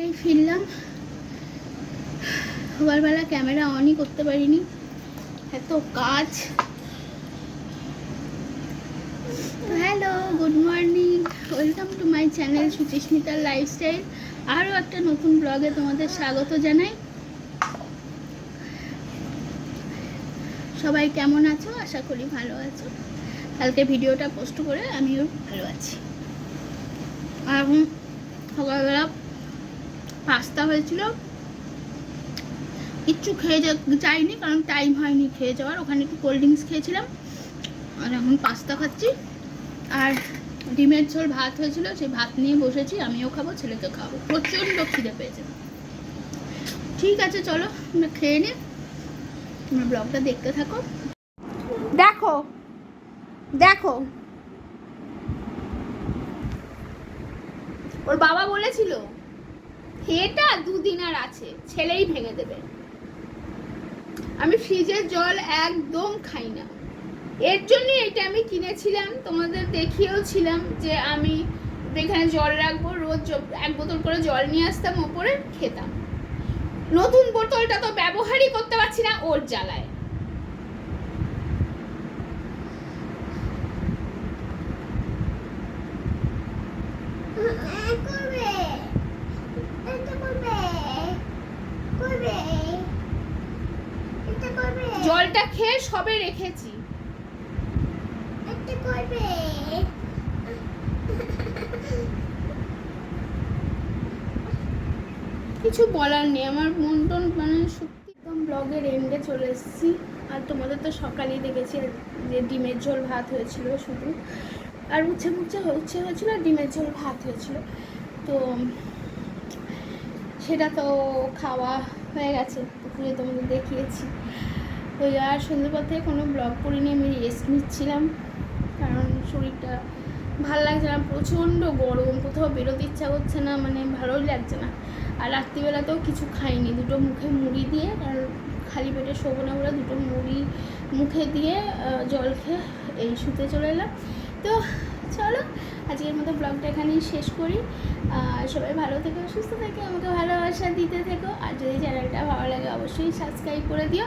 এই ফিরলাম। সকালবেলা ক্যামেরা অনই করতে পারিনি। এত কাজ। Hello good morning welcome to my channel সুচিস্মিতার lifestyle আরও একটা নতুন ব্লগে তোমাদের স্বাগত জানাই। সবাই কেমন আছো? আশা করি ভালো আছো। কালকে ভিডিওটা পোস্ট করে আমিও ভালো আছি। আর সকালবেলা পাস্তা হয়েছিল। কিচ্ছু খেয়ে যা যাইনি কারণ টাইম হয়নি খেয়ে যাওয়ার। ওখানে একটু কোল্ড ড্রিঙ্কস খেয়েছিলাম। আর এখন পাস্তা খাচ্ছি। আর ডিমের ঝোল ভাত হয়েছিল সেই ভাত নিয়ে বসেছি আমিও খাব ছেলেকে খাব। প্রচণ্ড খিদে পেয়েছে। ঠিক আছে চলো আমরা খেয়ে নিই তোমরা ব্লগটা দেখতে থাকো। দেখো দেখো। ওর বাবা বলেছিল এটা দুদিন আর আছে, ছেলেই ভেঙে দেবে। আমি ফ্রিজের জল একদম খাই না। এর জন্য এটা আমি কিনেছিলাম, তোমাদের দেখিয়েও ছিলাম যে আমি এখানে জল রাখব, রোজ এক বোতল করে জল নিয়ে আসতাম ওপরে, খেতাম। নতুন বোতলটা তো ব্যবহারই করতে পারছি না, ওর জ্বালায়। জলটা খেয়ে সবে রেখেছি। কিছু বলার নেই আমার মন টন মানে সত্যি একদম ব্লগের এন্ডে চলে এসেছি। আর তোমাদের তো সকালেই দেখেছি যে ডিমের ঝোল ভাত হয়েছিল শুধু। আর উচ্ছে মুচ্ছে হচ্ছে হয়েছিল আর ডিমের ঝোল ভাত হয়েছিল। তো সেটা তো খাওয়া হয়ে গেছে, দুপুরে তোমাদের দেখিয়েছি। তো আর সন্ধ্যেপর কোনো ব্লগ করিনি, আমি রেস্ট নিচ্ছিলাম। কারণ শরীরটা ভালো লাগছে না, প্রচণ্ড গরম, কোথাও বেরোতে ইচ্ছা করছে না মানে ভালোই লাগছে না। আর রাত্রিবেলাতেও কিছু খাইনি, দুটো মুখে মুড়ি দিয়ে কারণ খালি পেটে শোবো না বলে দুটো মুড়ি মুখে দিয়ে জল খেয়ে এই শুতে চলে এলাম। তো চলো আজকের মতো ব্লগটা এখানেই শেষ করি। সবাই ভালো থেকো, সুস্থ থেকে, আমাকে ভালোবাসা দিতে থেকো। আর যদি চ্যানেলটা ভালো লাগে, অবশ্যই সাবস্ক্রাইব করে দিও।